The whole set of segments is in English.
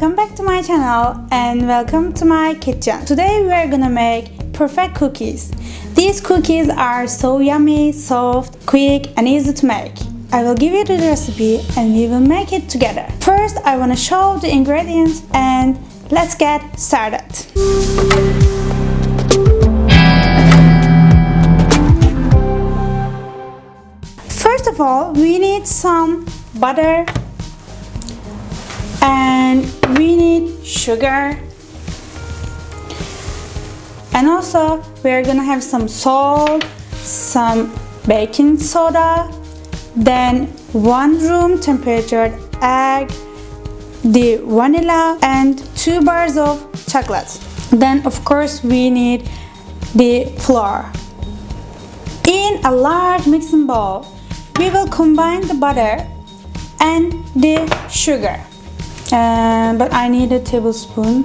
welcome back to my channel and welcome to my kitchen. Today we are gonna make perfect cookies. These cookies are so yummy, soft, quick and easy to make. I will give you the recipe and we will make it together. First I wanna show the ingredients and let's get started. First of all, we need some butter we need sugar. And also we're gonna have some salt some baking soda then one room temperature egg the vanilla and two bars of chocolate. Then of course we need the flour. In a large mixing bowl we will combine the butter and the sugar uh, but I need a tablespoon.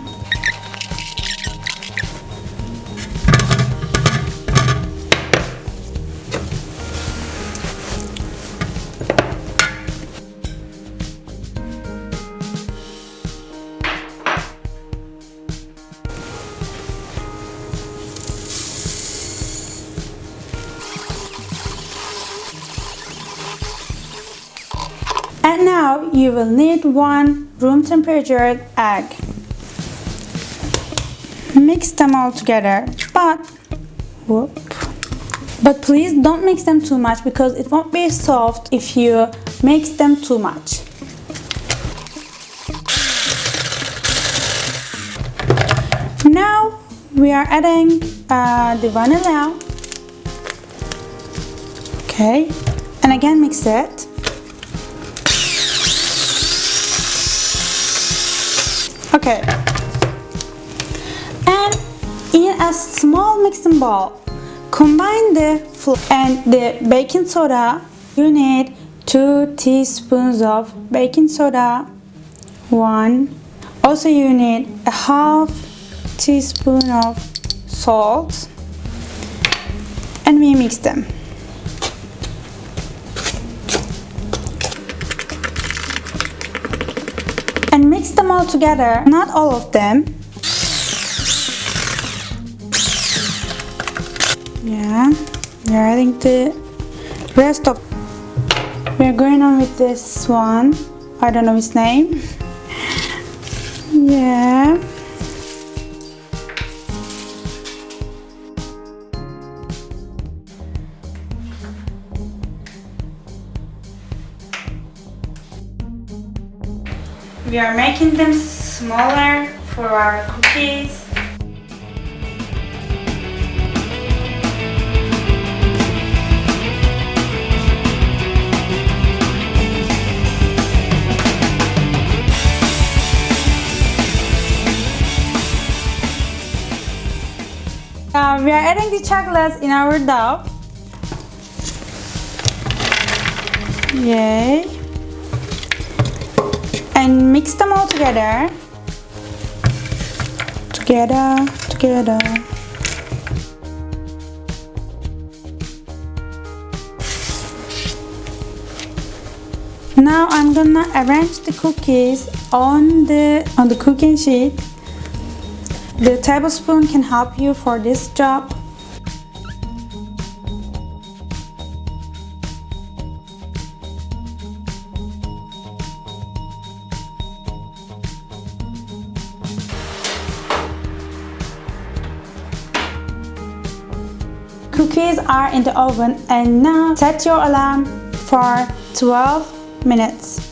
And now you will need one room temperature egg. Mix them all together, but whoop. But please don't mix them too much because it won't be soft if you mix them too much. Now we are adding uh, the vanilla. Okay, and again mix it. Okay. And in a small mixing bowl, combine the flour and the baking soda. You need 2 teaspoons of baking soda. 1. Also you need a half teaspoon of salt. And we mix them. All together, not all of them. Yeah, we're adding the rest of. We're going on with this one. I don't know his name. yeah. We are making them smaller for our cookies. Uh, we are adding the chocolates in our dough. Yay and mix them all together. Together together. Now I'm gonna arrange the cookies on the on the cooking sheet. The tablespoon can help you for this job Cookies are in the oven and now set your alarm for 12 minutes.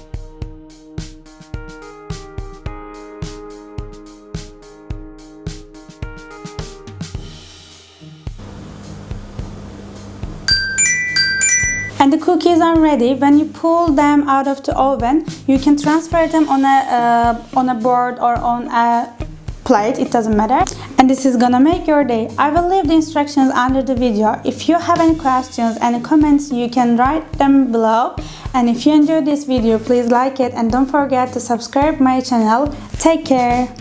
and the cookies are ready when you pull them out of the oven you can transfer them on a uh, on a board or on a plate it doesn't matter. And this is gonna make your day. I will leave the instructions under the video. If you have any questions any comments you can write them below. And if you enjoyed this video please like it. And don't forget to subscribe my channel. Take care